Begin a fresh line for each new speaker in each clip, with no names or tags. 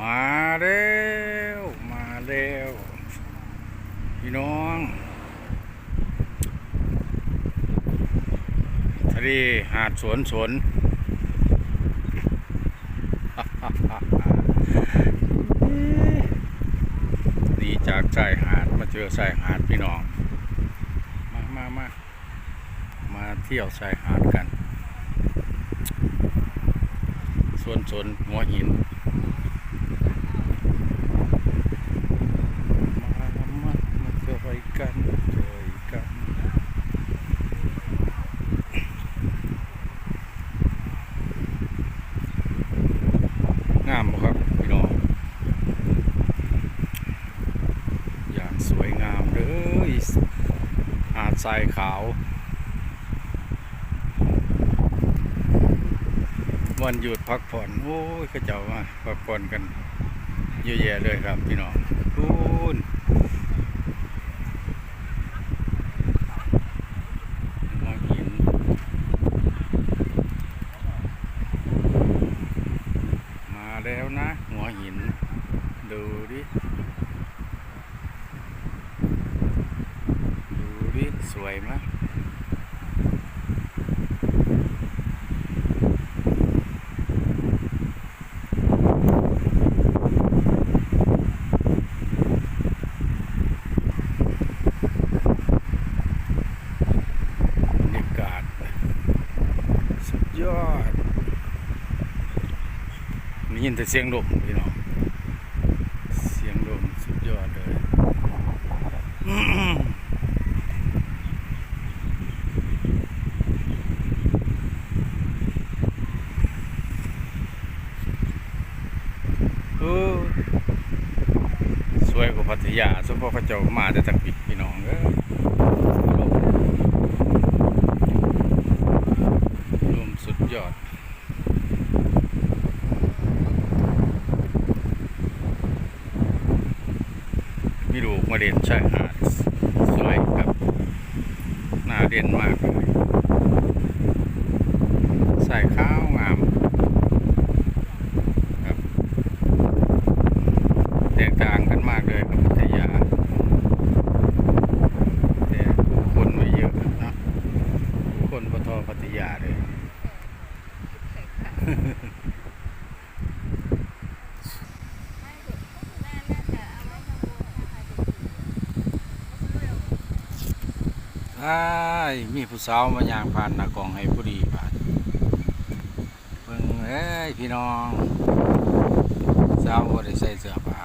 มาเร็วมาเร็วพี่น้องทะเลหาดสวนสวนนีจากชายหาดมาเจอชายหาดพี่น้อง มามามามาเที่ยวชายหาดกัน สวนสวนหัวหิน มามามาเจอไปกันเจอกัน งามบ่ครับพี่น้อง อย่างสวยงามเลย หาดทรายขาว วันหยุดพักผ่อน โอ้ยเขาเจ้ามาพักผ่อนกันเยอะแยะเลยครับพี่น้องคูณหัวหิน มาแล้วนะ หัวหิน ดูดิ ดูดิ สวยมยบรรยากาศสุดยอดมียินแต่เสียงลมพี่น้อง เสียงลมสุดยอดเลยอื้อหือโอ้ สวกว่าพัทยาสมพอเขาเจ้ามาแต่ทางปิดพี่น้องเอ้ยรวมสุดยอดมีลูกมาเด่นชายหาดสวยครับน่าเด่นมากเลยใส่ข้าวงามครับแตกต่างกันมากเลยกับพัทยา แต่ผู้คนไม่เยอะเนอะ คนปทอพัทยาเลย ไอ้มีผู้สาวมาย่างผ่านนากองให้ผู้ดีผ่านเพิ่งเอ้ยพี่น้องสาวบ่ได้ใส่เสื้อผ้า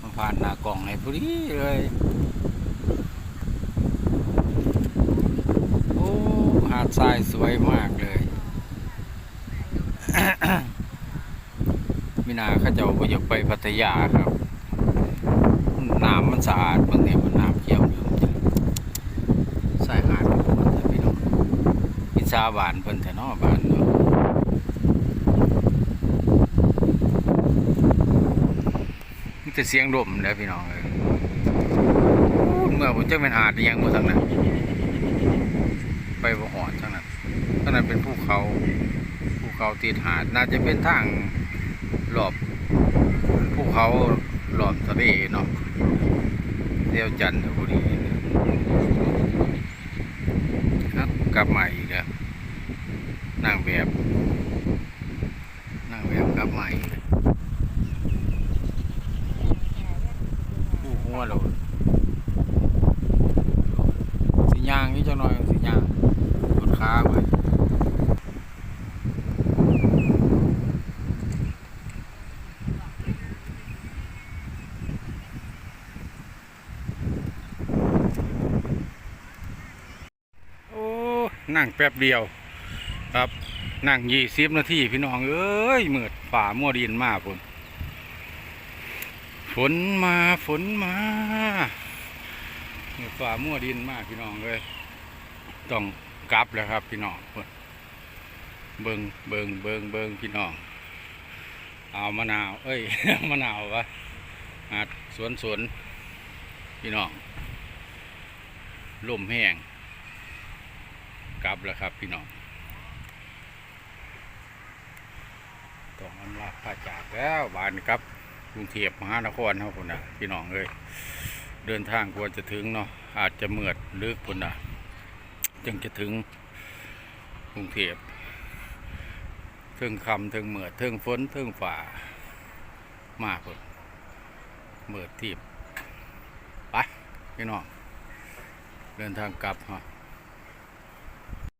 มาผ่านนากองให้ผู้ดีเลย โอ้ หาดทรายสวยมากเลย มินาเขาเจ้าก็อยากไปพัทยาครับ น้ำมันสะอาดบางทีมันน้ำเขียวอยู่ใส่หาดพี่น้องพิซาบานเพิ่นแต่นอบานเนาะนี่จะเสียงลมแล้วพี่น้องเลยเมื่อผมจะเป็นหาดยังบ่ทางนั้น ไปบ่หอดทางนั้นทางนั้นเป็นภูเขาภูเขาติดหาดน่าจะเป็นทางรอบภูเขารอบทะเลเนาะเดียวจันทบุรีครับกลับมาอีกแล้วนั่งแบบนั่งแบบกลับมาอีกแล้วผู้หัวเราสิย่างนี่จังหน่อยสิย่างกดขาไว้โอ้ นั่งแป๊บเดียว ครับนั่งยี่สิบนาทีพี่น้องเอ้ยมืดฝ่ามัวดินมากฝนฝนมาฝนมามืดฝ่ามัวดินมากพี่น้องเลยต้องกลับแล้วครับพี่น้องเบิงเบิงเบิงเบิงพี่น้อง เอามะนาว เอ้ยมะนาววะหาดสวนสวนพี่น้องลมแห้ง กลับแล้วครับพี่น้องต้องอำลาพาจากแล้วบานครับกรุงเทพมหานครเฮาพุ่นน่ะพี่น้องเอ้ยเดินทางกว่าจะถึงเนาะอาจจะเมือดลึกพุ่นน่ะจึงจะถึงกรุงเทพถึงคำถึงเมือดถึงฝนถึงฝ่ามากพุ่นเมือดทีบไปพี่น้องเดินทางกลับฮะ